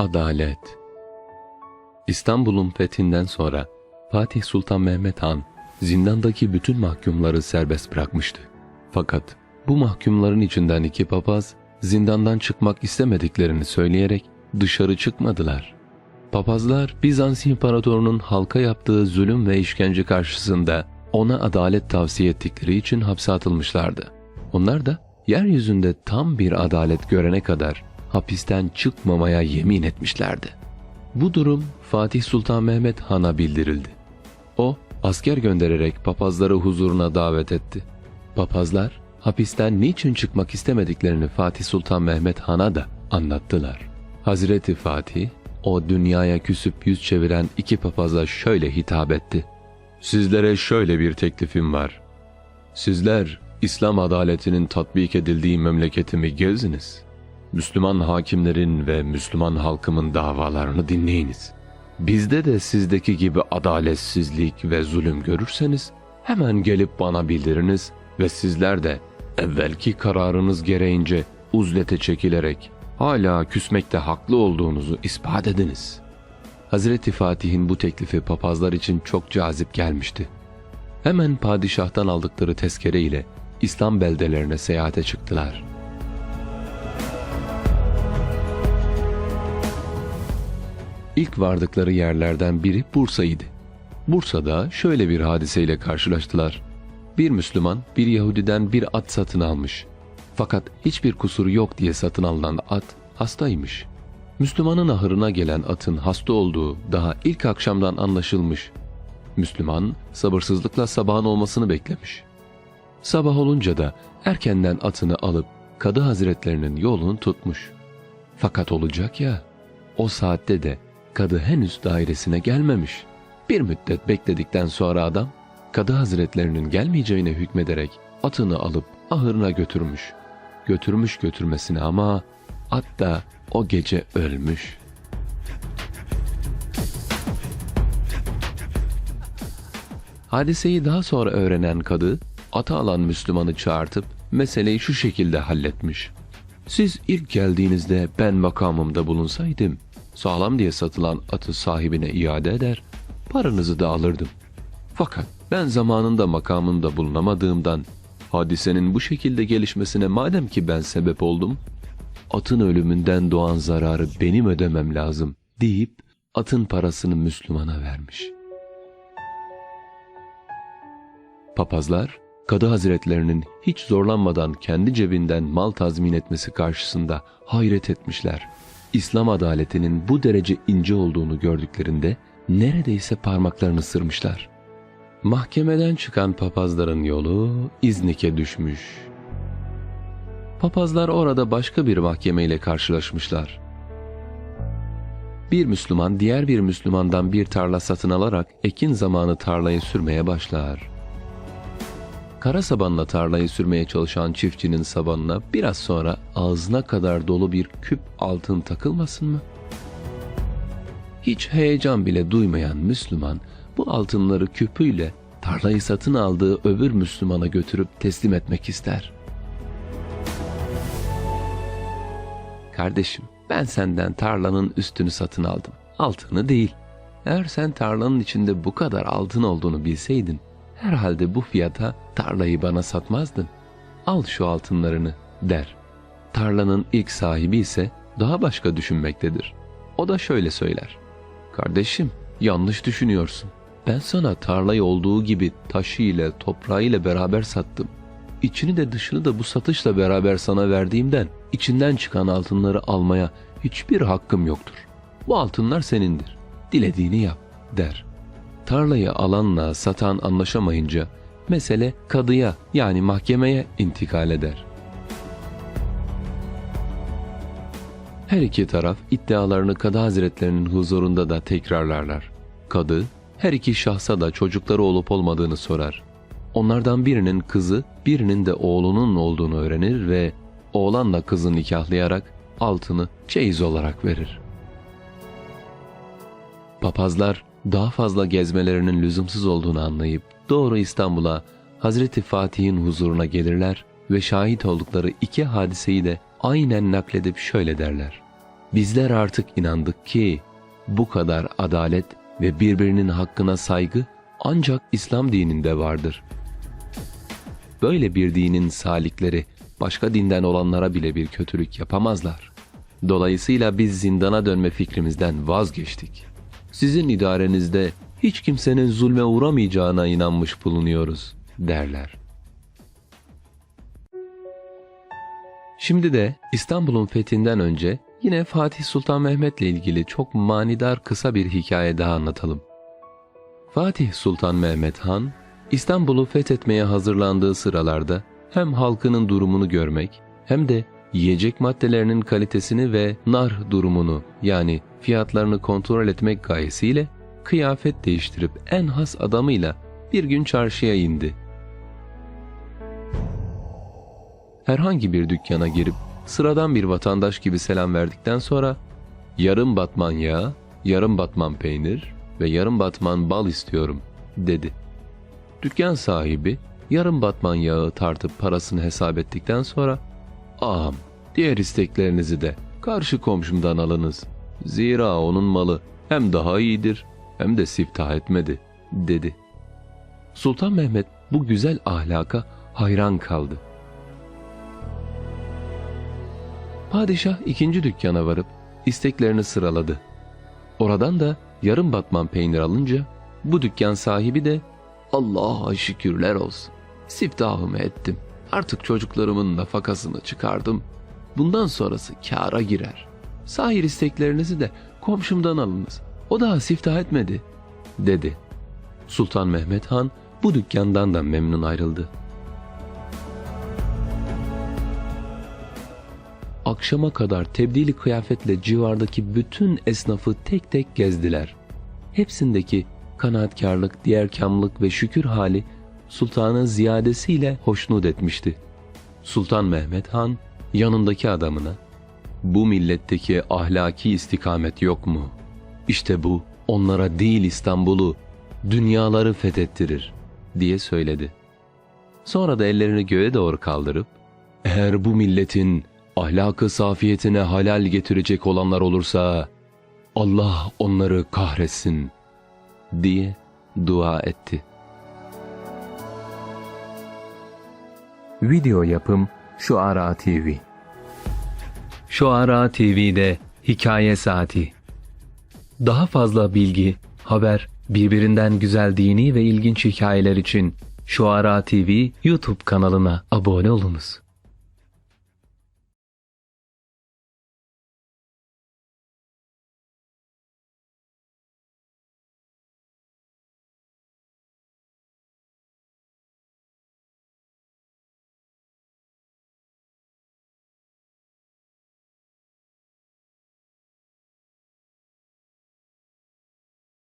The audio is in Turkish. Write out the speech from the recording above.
Adalet İstanbul'un fethinden sonra Fatih Sultan Mehmet Han zindandaki bütün mahkumları serbest bırakmıştı. Fakat bu mahkumların içinden iki papaz zindandan çıkmak istemediklerini söyleyerek dışarı çıkmadılar. Papazlar Bizans İmparatorunun halka yaptığı zulüm ve işkence karşısında ona adalet tavsiye ettikleri için hapse atılmışlardı. Onlar da yeryüzünde tam bir adalet görene kadar hapisten çıkmamaya yemin etmişlerdi. Bu durum Fatih Sultan Mehmet Han'a bildirildi. O asker göndererek papazları huzuruna davet etti. Papazlar hapisten niçin çıkmak istemediklerini Fatih Sultan Mehmet Han'a da anlattılar. Hazreti Fatih o dünyaya küsüp yüz çeviren iki papaza şöyle hitap etti. Sizlere şöyle bir teklifim var. Sizler İslam adaletinin tatbik edildiği memleketimi geziniz. Müslüman hakimlerin ve Müslüman halkımın davalarını dinleyiniz. Bizde de sizdeki gibi adaletsizlik ve zulüm görürseniz hemen gelip bana bildiriniz ve sizler de evvelki kararınız gereğince uzlete çekilerek hala küsmekte haklı olduğunuzu ispat ediniz. Hazreti Fatih'in bu teklifi papazlar için çok cazip gelmişti. Hemen padişahtan aldıkları tezkere ile İslam beldelerine seyahate çıktılar. İlk vardıkları yerlerden biri Bursa'ydı. Bursa'da şöyle bir hadiseyle karşılaştılar. Bir Müslüman bir Yahudiden bir at satın almış. Fakat hiçbir kusuru yok diye satın alınan at hastaymış. Müslümanın ahırına gelen atın hasta olduğu daha ilk akşamdan anlaşılmış. Müslüman sabırsızlıkla sabahın olmasını beklemiş. Sabah olunca da erkenden atını alıp Kadı Hazretlerinin yolunu tutmuş. Fakat olacak ya, o saatte de kadı henüz dairesine gelmemiş. Bir müddet bekledikten sonra adam, Kadı Hazretlerinin gelmeyeceğine hükmederek atını alıp ahırına götürmüş. Götürmüş götürmesine ama at da o gece ölmüş. Hadiseyi daha sonra öğrenen kadı, ata alan Müslümanı çağırtıp meseleyi şu şekilde halletmiş. Siz ilk geldiğinizde ben makamımda bulunsaydım, sağlam diye satılan atı sahibine iade eder, paranızı da alırdım. Fakat ben zamanında makamımda bulunamadığımdan, hadisenin bu şekilde gelişmesine madem ki ben sebep oldum, atın ölümünden doğan zararı benim ödemem lazım deyip atın parasını Müslümana vermiş. Papazlar, Kadı Hazretlerinin hiç zorlanmadan kendi cebinden mal tazmin etmesi karşısında hayret etmişler. İslam adaletinin bu derece ince olduğunu gördüklerinde neredeyse parmaklarını sırmışlar. Mahkemeden çıkan papazların yolu İznik'e düşmüş. Papazlar orada başka bir mahkemeyle karşılaşmışlar. Bir Müslüman diğer bir Müslümandan bir tarla satın alarak ekin zamanı tarlayı sürmeye başlar. Kara sabanla tarlayı sürmeye çalışan çiftçinin sabanına biraz sonra ağzına kadar dolu bir küp altın takılmasın mı? Hiç heyecan bile duymayan Müslüman bu altınları küpüyle tarlayı satın aldığı öbür Müslümana götürüp teslim etmek ister. Kardeşim ben senden tarlanın üstünü satın aldım. Altını değil. Eğer sen tarlanın içinde bu kadar altın olduğunu bilseydin herhalde bu fiyata tarlayı bana satmazdın. Al şu altınlarını der. Tarlanın ilk sahibi ise daha başka düşünmektedir. O da şöyle söyler. Kardeşim yanlış düşünüyorsun. Ben sana tarlayı olduğu gibi taşı ile toprağı ile beraber sattım. İçini de dışını da bu satışla beraber sana verdiğimden içinden çıkan altınları almaya hiçbir hakkım yoktur. Bu altınlar senindir. Dilediğini yap der. Tarlayı alanla satan anlaşamayınca mesele kadıya yani mahkemeye intikal eder. Her iki taraf iddialarını Kadı Hazretlerinin huzurunda da tekrarlarlar. Kadı, her iki şahsa da çocukları olup olmadığını sorar. Onlardan birinin kızı, birinin de oğlunun olduğunu öğrenir ve oğlanla kızı nikahlayarak altını çeyiz olarak verir. Papazlar daha fazla gezmelerinin lüzumsuz olduğunu anlayıp doğru İstanbul'a Hazreti Fatih'in huzuruna gelirler ve şahit oldukları iki hadiseyi de aynen nakledip şöyle derler. bizler artık inandık ki bu kadar adalet ve birbirinin hakkına saygı ancak İslam dininde vardır. Böyle bir dinin salikleri başka dinden olanlara bile bir kötülük yapamazlar. Dolayısıyla biz zindana dönme fikrimizden vazgeçtik. Sizin idarenizde hiç kimsenin zulme uğramayacağına inanmış bulunuyoruz derler. Şimdi de İstanbul'un fethinden önce yine Fatih Sultan Mehmet'le ilgili çok manidar kısa bir hikaye daha anlatalım. Fatih Sultan Mehmet Han, İstanbul'u fethetmeye hazırlandığı sıralarda hem halkının durumunu görmek hem de yiyecek maddelerinin kalitesini ve nar durumunu yani fiyatlarını kontrol etmek gayesiyle kıyafet değiştirip en has adamıyla bir gün çarşıya indi. Herhangi bir dükkana girip sıradan bir vatandaş gibi selam verdikten sonra yarım batman yağ, yarım batman peynir ve yarım batman bal istiyorum dedi. Dükkan sahibi yarım batman yağı tartıp parasını hesap ettikten sonra ağam diğer isteklerinizi de karşı komşumdan alınız. Zira onun malı hem daha iyidir hem de siftah etmedi dedi. Sultan Mehmet bu güzel ahlaka hayran kaldı. Padişah ikinci dükkana varıp isteklerini sıraladı. Oradan da yarım batman peynir alınca bu dükkan sahibi de Allah'a şükürler olsun. Siftahımı ettim. Artık çocuklarımın nafakasını çıkardım. Bundan sonrası kâra girer. Sahir isteklerinizi de komşumdan alınız. O daha siftah etmedi, dedi. Sultan Mehmet Han bu dükkandan da memnun ayrıldı. Akşama kadar tebdili kıyafetle civardaki bütün esnafı tek tek gezdiler. Hepsindeki kanaatkarlık, diğerkamlık ve şükür hali sultanı ziyadesiyle hoşnut etmişti. Sultan Mehmet Han yanındaki adamına bu milletteki ahlaki istikamet yok mu? İşte bu onlara değil İstanbul'u, dünyaları fethettirir diye söyledi. Sonra da ellerini göğe doğru kaldırıp eğer bu milletin ahlakı safiyetine halal getirecek olanlar olursa Allah onları kahretsin diye dua etti. Video yapım Şuara TV Şuara TV'de Hikaye Saati Daha fazla bilgi, haber, birbirinden güzel dini ve ilginç hikayeler için Şuara TV YouTube kanalına abone olunuz.